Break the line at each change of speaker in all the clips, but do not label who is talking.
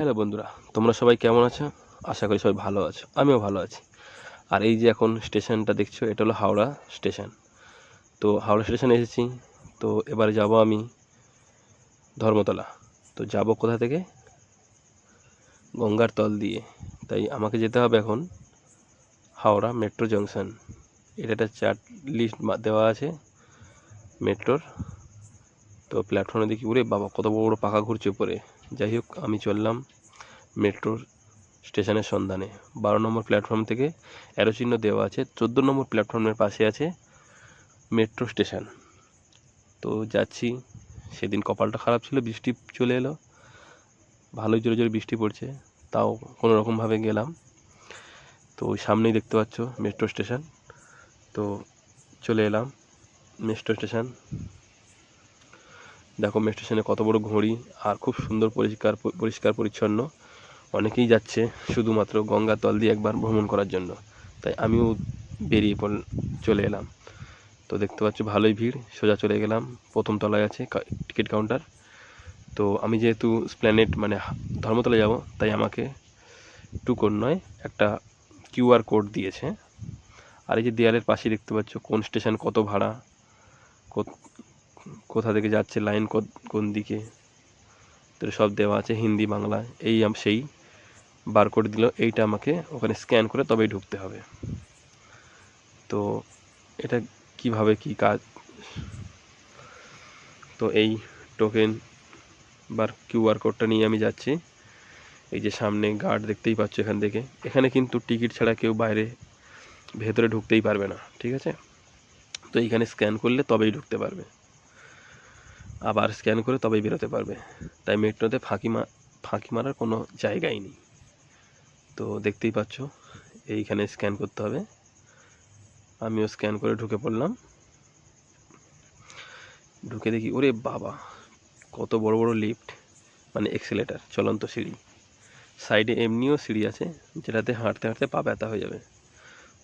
Hello বন্ধুরা, তোমরা সবাই কেমন আছো? আশা করি সবাই ভালো আছো, আমিও ভালো আছি। আর এই যে এখন স্টেশনটা দেখছ, এটা হলো হাওড়া স্টেশন। তো হাওড়া স্টেশনে এসেছি, তো এবারে যাব আমি ধর্মতলা। তো যাব কোথা থেকে? গঙ্গার তল দিয়ে। তাই আমাকে যেতে হবে এখন হাওড়া মেট্রো জংশন। এটা একটা চার্ট লিস্ট দেওয়া আছে মেট্রোর। তো প্ল্যাটফর্মে দেখি উরে বাবা, কত বড় বড় পাখা ঘুরছে উপরে। যাই হোক, আমি চললাম মেট্রোর স্টেশনের সন্ধানে। বারো নম্বর প্ল্যাটফর্ম থেকে অ্যারো চিহ্ন দেওয়া আছে। চোদ্দ নম্বর প্ল্যাটফর্মের পাশে আছে মেট্রো স্টেশন। তো যাচ্ছি। সেদিন কপালটা খারাপ ছিল, বৃষ্টি চলে এলো। ভালোই জোরে জোরে বৃষ্টি পড়ছে, তাও কোনো রকমভাবে গেলাম। তো ওই সামনেই দেখতে পাচ্ছ মেট্রো স্টেশন। তো চলে এলাম মেট্রো স্টেশন। দেখো, মেট্রো স্টেশনে কত বড় ঘড়ি আর খুব সুন্দর পরিষ্কার পরিষ্কার, পরিচ্ছন্ন। অনেকেই যাচ্ছে শুধুমাত্র গঙ্গার তল দিয়ে একবার ভ্রমণ করার জন্য। তাই আমিও বেরিয়ে পড়, চলে এলাম। তো দেখতে পাচ্ছ, ভালোই ভিড়। সোজা চলে গেলাম। প্রথম তলায় আছে টিকিট কাউন্টার। তো আমি যেহেতু স্প্ল্যানেট মানে ধর্মতলা যাব, তাই আমাকে টুকন নয়, একটা কিউআর কোড দিয়েছে। আর এই যে দেয়ালের পাশে দেখতে পাচ্ছ কোন স্টেশন কত ভাড়া কোথা থেকে যাচ্ছে, লাইন কোন দিকে? তো সব দেওয়া আছে হিন্দি, বাংলা, এই সেই বারকোড দিল, এইটা আমাকে ওখানে স্ক্যান করে তবেই ঢুকতে হবে। তো এটা কীভাবে কি কাজ? তো এই টোকেন বা কিউআর কোডটা নিয়ে আমি যাচ্ছি। এই যে সামনে গার্ড দেখতেই পাচ্ছ এখান থেকে। এখানে কিন্তু টিকিট ছাড়া কেউ বাইরে, ভেতরে ঢুকতেই পারবে না, ঠিক আছে? তো এইখানে স্ক্যান করলে তবেই ঢুকতে পারবে। আবার স্ক্যান করে তবেই বেরোতে পারবে। তাই মেট্রোতে ফাঁকি মা, ফাঁকি মারার কোনো জায়গাই নেই। তো দেখতেই পাচ্ছ, এইখানে স্ক্যান করতে হবে। আমিও স্ক্যান করে ঢুকে পড়লাম। ঢুকে দেখি, ওরে বাবা, কত বড় বড় লিফট মানে এক্সেলেটার চলন্ত সিঁড়ি। সাইডে এমনিও সিঁড়ি আছে, যেটাতে হাঁটতে হাঁটতে পা ব্যথা হয়ে যাবে।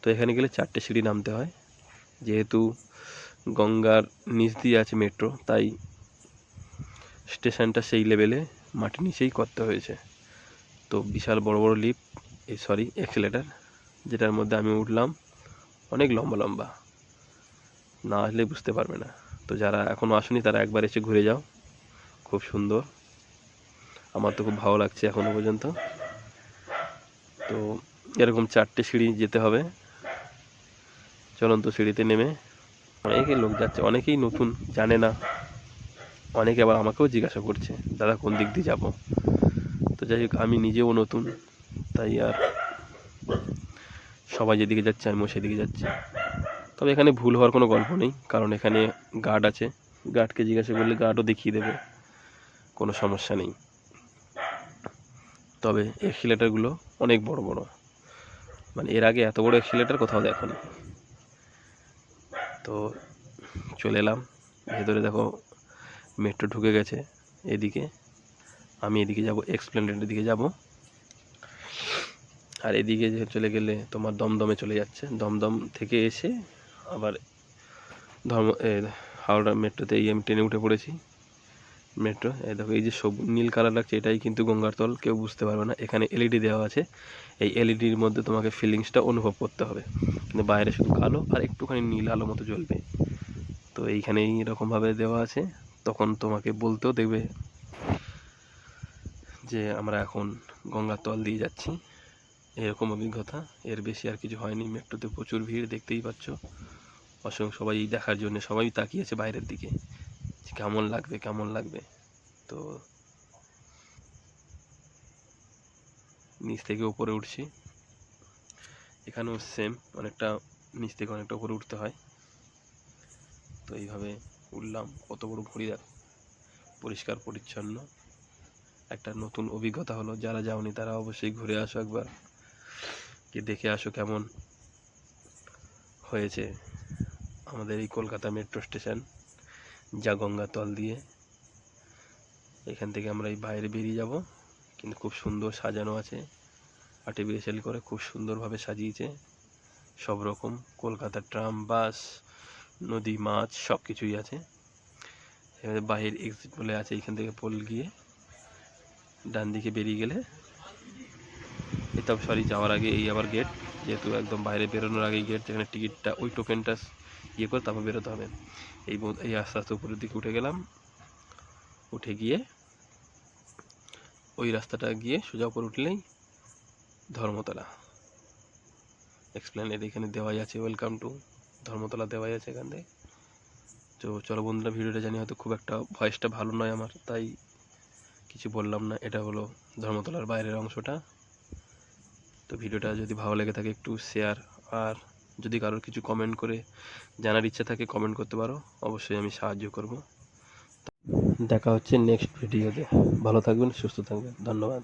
তো এখানে গেলে চারটে সিঁড়ি নামতে হয়। যেহেতু গঙ্গার নিচ দিয়ে আছে মেট্রো, তাই স্টেশনটা সেই লেভেলে মাটির নিচেই করতে হয়েছে। তো বিশাল বড় বড় লিফট এই সরি এক্সেলেটার যেটার মধ্যে আমি উঠলাম, অনেক লম্বা লম্বা। না আসলে বুঝতে পারবে না। তো যারা এখনও আসেনি, তারা একবার এসে ঘুরে যাও। খুব সুন্দর। আমার তো খুব ভালো লাগছে এখনও পর্যন্ত। তো এরকম চারটে সিঁড়ি যেতে হবে। চলন্ত সিঁড়িতে নেমে। অনেকেই লোক যাচ্ছে, অনেকেই নতুন, জানে না। অনেকে আবার আমাকেও জিজ্ঞাসা করছে, দাদা, কোন দিক দিয়ে যাব? তো যাই হোক, আমি নিজেও নতুন, তাই আর সবাই যেদিকে যাচ্ছে, আমিও সেদিকে যাচ্ছি। তবে এখানে ভুল হওয়ার কোনো গল্প নেই, কারণ এখানে গার্ড আছে। গার্ডকে জিজ্ঞাসা করলে গার্ডও দেখিয়ে দেবে, কোনো সমস্যা নেই। তবে এক্সিলেটারগুলো অনেক বড় বড়। মানে এর আগে এত বড় এক্সিলেটার কোথাও দেখো তো চলে এলাম, ভেতরে দেখো মেট্রো ঢুকে গেছে এদিকে। আমি এদিকে যাব এক্সপ্লেনেটের দিকে যাব। আর এদিকে যে চলে গেলে তোমার দমদমে চলে যাচ্ছে। দমদম থেকে এসে আবার ধর্ম হাওড়া মেট্রোতে এই আমি ট্রেনে উঠে পড়েছি। মেট্রো এই দেখো, এই যে সব নীল কালার লাগছে, এটাই কিন্তু গঙ্গার তল, কেউ বুঝতে পারবে না। এখানে এলইডি দেওয়া আছে। এই এলইডির মধ্যে তোমাকে ফিলিংসটা অনুভব করতে হবে। কিন্তু বাইরে শুধু কালো আর একটুখানি নীল আলো মতো জ্বলবে। তো এইখানে এইরকমভাবে দেওয়া আছে। তখন তোমাকে বলতেও দেখবে যে আমরা এখন গঙ্গার তল দিয়ে যাচ্ছি। এরকম অভিজ্ঞতা। এর বেশি আর কিছু হয়নি। মেট্রোতে প্রচুর ভিড় দেখতেই পাচ্ছ। অসংখ্য সবাই দেখার জন্য সবাই তাকিয়েছে বাইরের দিকে। যে কেমন লাগবে কেমন লাগবে? তো নিচ থেকে উপরে উঠছি। এখানেও সেম অনেকটা নিচ থেকে অনেকটা উপরে উঠতে হয়। তো এইভাবে উঠলাম। কত বড় দেখ পরিষ্কার, পরিচ্ছন্ন। একটা নতুন অভিজ্ঞতা হলো। যারা যাওনি তারা অবশ্যই ঘুরে আসো একবার। কি দেখে আসো কেমন হয়েছে। আমাদের এই কলকাতা মেট্রো স্টেশন যা গঙ্গা তল দিয়ে। এখান থেকে আমরা এই বাইরে বেরিয়ে যাব। কিন্তু খুব সুন্দর সাজানো আছে। আর্টিফিশিয়াল করে খুব সুন্দরভাবে সাজিয়েছে। সব রকম কলকাতার ট্রাম বাস নদী, মাছ সব কিছুই আছে। এবারে বাহির এক্সিট বলে আছে, এখান থেকে পোল গিয়ে ডান দিকে বেরিয়ে গেলে এটা সরি যাওয়ার আগে এই আবার গেট যেহেতু একদম বাইরে বেরোনোর আগেই গেট যেখানে টিকিটটা ওই টোকেনটা ইয়ে করে তারপর বেরোতে হবে। এই এই আস্তে আস্তে উপরের দিকে উঠে গেলাম। উঠে গিয়ে ওই রাস্তাটা গিয়ে সোজা উপর উঠলেই ধর্মতলা। এক্সপ্লেনেড এখানে দেওয়াই আছে ওয়েলকাম টু ধর্মতলা দেওয়াই আছে এখান থেকে তো চলো বন্ধুরা, ভিডিওটা জানি হয়তো খুব একটা ভয়েসটা ভালো নয় আমার, তাই কিছু বললাম না। এটা হলো ধর্মতলার বাইরের অংশটা। তো ভিডিওটা যদি ভালো লেগে থাকে একটু শেয়ার আর যদি কারোর কিছু কমেন্ট করে জানার ইচ্ছা থাকে কমেন্ট করতে পারো। অবশ্যই আমি সাহায্য করব। দেখা হচ্ছে নেক্সট ভিডিওতে ভালো থাকবেন, সুস্থ থাকবেন। ধন্যবাদ।